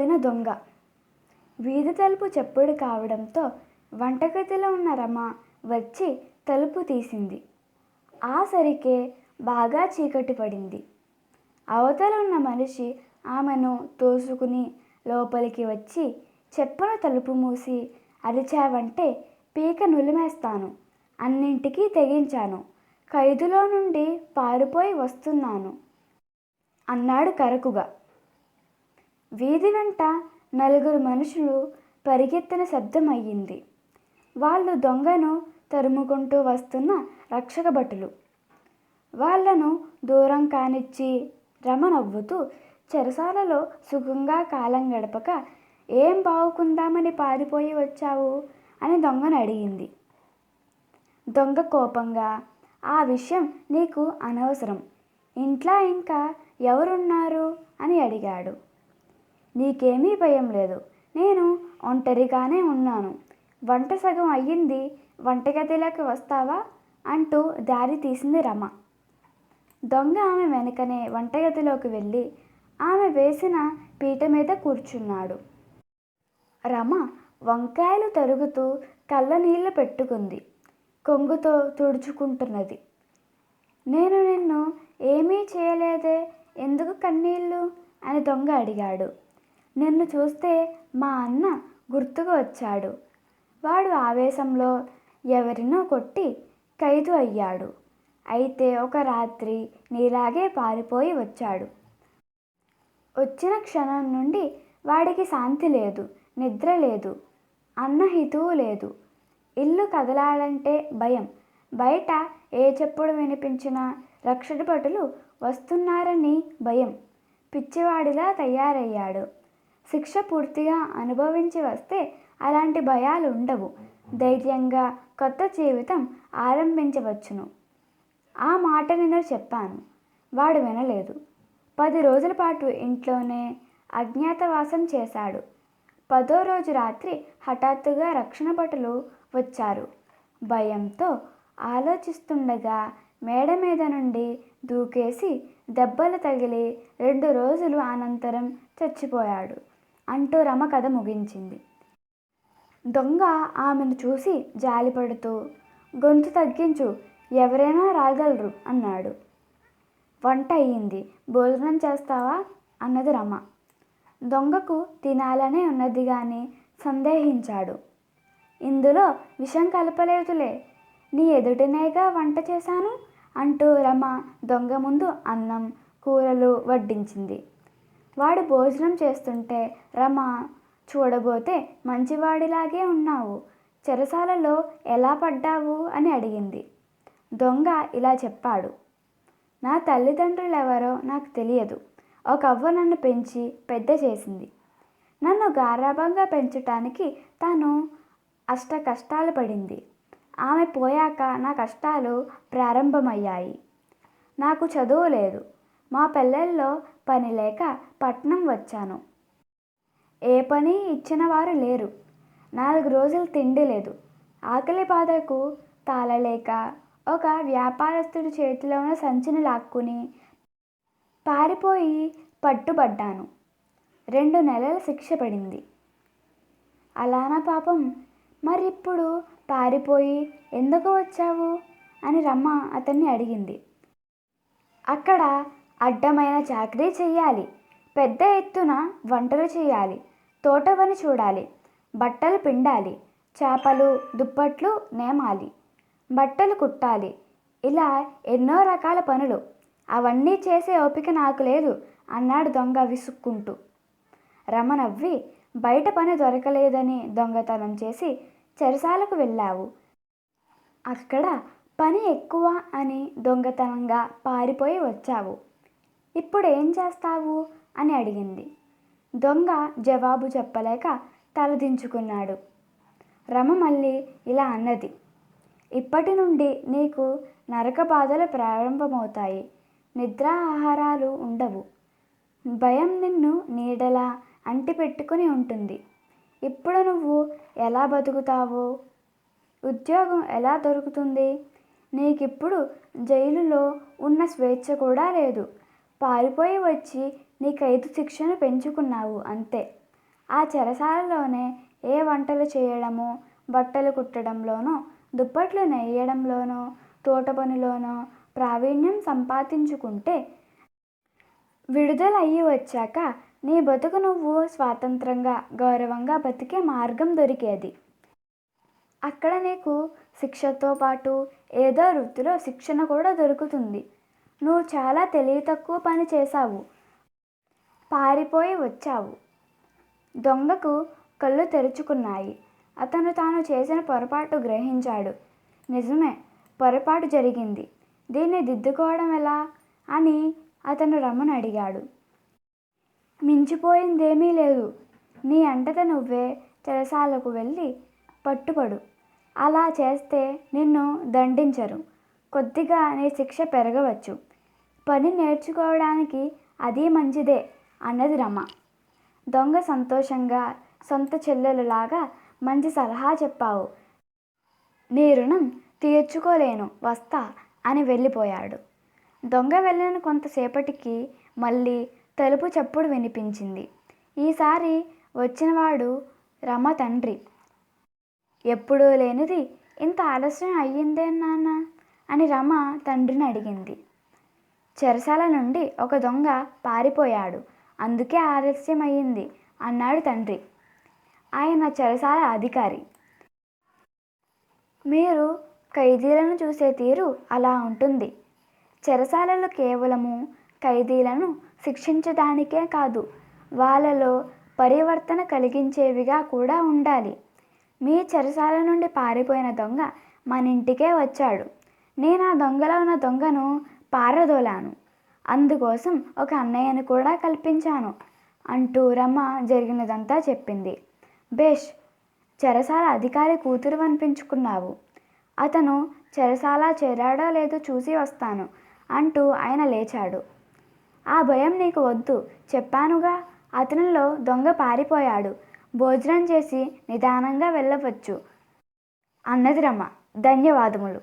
పారిపోయిన దొంగ. వీధి తలుపు చప్పుడు కావడంతో వంటగదిలో ఉన్న రమ వచ్చి తలుపు తీసింది. ఆ సరికే బాగా చీకటి పడింది. అవతల ఉన్న మనిషి ఆమెను తోసుకుని లోపలికి వచ్చి చెప్పున తలుపు మూసి అరిచావంటే పీక నులిమేస్తాను. అన్నింటికీ తెగించాను. ఖైదులో నుండి పారిపోయి వస్తున్నాను అన్నాడు కరకుగా. వీధి వెంట నలుగురు మనుషులు పరిగెత్తిన శబ్దం అయ్యింది వాళ్ళు దొంగను తరుముకుంటూ వస్తున్న రక్షక భటులు. వాళ్ళను దూరం కానిచ్చి రమ నవ్వుతూ చెరసాలలో సుఖంగా కాలం గడపక ఏం బావుకుందామని పారిపోయి వచ్చావు? అని దొంగను అడిగింది. దొంగ కోపంగా ఆ విషయం నీకు అనవసరం. ఇంట్లో ఇంకా ఎవరున్నారు? అని అడిగాడు. నీకేమీ భయం లేదు. నేను ఒంటరిగానే ఉన్నాను. వంట సగం అయ్యింది. వంటగదిలోకి వస్తావా? అంటూ దారి తీసింది రమ. దొంగ ఆమె వెనుకనే వంటగదిలోకి వెళ్ళి ఆమె వేసిన పీట మీద కూర్చున్నాడు. రమ వంకాయలు తరుగుతూ కళ్ళ నీళ్ళు పెట్టుకుంది. కొంగుతో తుడుచుకుంటున్నది. నేను నిన్ను ఏమీ చేయలేదే. ఎందుకు కన్నీళ్ళు? అని దొంగ అడిగాడు. నిన్ను చూస్తే మా అన్న గుర్తుకు వచ్చాడు. వాడు ఆవేశంలో ఎవరినో కొట్టి ఖైదు అయ్యాడు. అయితే ఒక రాత్రి నీలాగే పారిపోయి వచ్చాడు. వచ్చిన క్షణం నుండి వాడికి శాంతి లేదు నిద్ర లేదు అన్న హితువు లేదు. ఇల్లు కదలాలంటే భయం. బయట ఏ చెప్పుడు వినిపించినా రక్షణ భటులు వస్తున్నారని భయం. పిచ్చివాడిలా తయారయ్యాడు. శిక్ష పూర్తిగా అనుభవించి వస్తే అలాంటి భయాలు ఉండవు. ధైర్యంగా కొత్త జీవితం ఆరంభించవచ్చును. ఆ మాట నేను చెప్పాను. వాడు వినలేదు. పది రోజుల పాటు ఇంట్లోనే అజ్ఞాతవాసం చేశాడు. పదో రోజు రాత్రి హఠాత్తుగా రక్షణ భటులు వచ్చారు. భయంతో ఆలోచిస్తుండగా మేడ మీద నుండి దూకేసి దెబ్బలు తగిలి రెండు రోజులు అనంతరం చచ్చిపోయాడు. అంటూ రమ కథ ముగించింది. దొంగ ఆమెను చూసి జాలిపడుతూ గొంతు తగ్గించు ఎవరైనా రాగలరు అన్నాడు. వంట అయ్యింది భోజనం చేస్తావా? అన్నది రమ. దొంగకు తినాలనే ఉన్నది కానీ సందేహించాడు. ఇందులో విషం కలపలేదులే నీ ఎదుటినేగా వంట చేశాను అంటూ రమ దొంగ ముందు అన్నం కూరలు వడ్డించింది. వాడు భోజనం చేస్తుంటే రమ చూడబోతే మంచివాడిలాగే ఉన్నావు. చెరసాలలో ఎలా పడ్డావు? అని అడిగింది. దొంగ ఇలా చెప్పాడు. నా తల్లిదండ్రులు ఎవరో నాకు తెలియదు. ఒక అవ్వ నన్ను పెంచి పెద్ద చేసింది. నన్ను గారాభంగా పెంచటానికి తాను అష్ట కష్టాలు పడింది. ఆమె పోయాక నా కష్టాలు ప్రారంభమయ్యాయి. నాకు చదువు లేదు. మా పిల్లల్లో పని లేక పట్నం వచ్చాను. ఏ పని ఇచ్చిన వారు లేరు. నాలుగు రోజులు తిండి లేదు. ఆకలి బాధకు తాళలేక ఒక వ్యాపారస్తుడి చేతిలో ఉన్న సంచిని లాక్కుని పారిపోయి పట్టుబడ్డాను. రెండు నెలల శిక్ష పడింది. అలానా పాపం? మరి ఇప్పుడు పారిపోయి ఎందుకు వచ్చావు? అని రమ్మ అతన్ని అడిగింది. అక్కడ అడ్డమైన చాకరీ చెయ్యాలి. పెద్ద ఎత్తున వంటలు చేయాలి తోట పని చూడాలి. బట్టలు పిండాలి. చేపలు దుప్పట్లు నేమాలి. బట్టలు కుట్టాలి. ఇలా ఎన్నో రకాల పనులు. అవన్నీ చేసే ఓపిక నాకు లేదు అన్నాడు దొంగ విసుక్కుంటూ. రమ నవ్వి బయట పని దొరకలేదని దొంగతనం చేసి చెరసాలకు వెళ్ళావు. అక్కడ పని ఎక్కువ అని దొంగతనంగా పారిపోయి వచ్చావు. ఇప్పుడు ఏం చేస్తావు? అని అడిగింది. దొంగ జవాబు చెప్పలేక తలదించుకున్నాడు రమ మళ్ళీ ఇలా అన్నది. ఇప్పటి నుండి నీకు నరక బాధలు ప్రారంభమవుతాయి. నిద్ర ఆహారాలు ఉండవు. భయం నిన్ను నీడలా అంటిపెట్టుకుని ఉంటుంది. ఇప్పుడు నువ్వు ఎలా బతుకుతావు? ఉద్యోగం ఎలా దొరుకుతుంది? నీకిప్పుడు జైలులో ఉన్న స్వేచ్ఛ కూడా లేదు. పారిపోయి వచ్చి నీ ఖైదు శిక్షను పెంచుకున్నావు అంతే. ఆ చెరసాలలోనే ఏ వంటలు చేయడమో బట్టలు కుట్టడంలోనో దుప్పట్లు నేయడంలోనో తోట పనిలోనో ప్రావీణ్యం సంపాదించుకుంటే విడుదల అయ్యి వచ్చాక నీ బతుకు నువ్వు స్వాతంత్రంగా గౌరవంగా బతికే మార్గం దొరికేది. అక్కడ నీకు శిక్షతో పాటు ఏదో వృత్తిలో శిక్షణ కూడా దొరుకుతుంది. నువ్వు చాలా తెలివి తక్కువ పని చేశావు. పారిపోయి వచ్చావు. దొంగకు కళ్ళు తెరుచుకున్నాయి. అతను తాను చేసిన పొరపాటు గ్రహించాడు. నిజమే పొరపాటు జరిగింది. దీన్ని దిద్దుకోవడం ఎలా? అని అతను రమ్మను అడిగాడు. మించిపోయిందేమీ లేదు. నీ అంటత నువ్వే చెరసాలకు వెళ్ళి పట్టుపడు. అలా చేస్తే నిన్ను దండించరు. కొద్దిగా నీ శిక్ష పెరగవచ్చు. పని నేర్చుకోవడానికి అది మంచిదే అన్నది రమ. దొంగ సంతోషంగా సొంత చెల్లెలులాగా మంచి సలహా చెప్పావు. నీ రుణం తీర్చుకోలేను వస్తా అని వెళ్ళిపోయాడు. దొంగ వెళ్ళిన కొంతసేపటికి మళ్ళీ తలుపు చప్పుడు వినిపించింది. ఈసారి వచ్చినవాడు రమ తండ్రి. ఎప్పుడూ లేనిది ఇంత ఆలస్యం అయ్యిందే నాన్న అని రమ తండ్రిని అడిగింది. చెరసాల నుండి ఒక దొంగ పారిపోయాడు. అందుకే ఆలస్యం అయ్యింది అన్నాడు తండ్రి. ఆయన చెరసాల అధికారి. మీరు ఖైదీలను చూసే తీరు అలా ఉంటుంది. చెరసాలలు కేవలము ఖైదీలను శిక్షించడానికే కాదు వాళ్ళలో పరివర్తన కలిగించేవిగా కూడా ఉండాలి. మీ చెరసాల నుండి పారిపోయిన దొంగ మన ఇంటికే వచ్చాడు. నేను ఆ దొంగలో ఉన్న దొంగను పారదోలాను. అందుకోసం ఒక అన్నయ్యను కూడా కల్పించాను అంటూ రమ జరిగినదంతా చెప్పింది. బేష్ చెరసాల అధికారి కూతురు అనిపించుకున్నావు. అతను చెరసాల చేరాడో లేదో చూసి వస్తాను అంటూ ఆయన లేచాడు. ఆ భయం నీకు వద్దు చెప్పానుగా. అతనిలో దొంగ పారిపోయాడు. భోజనం చేసి నిదానంగా వెళ్ళవచ్చు. అన్నది రమ ధన్యవాదములు.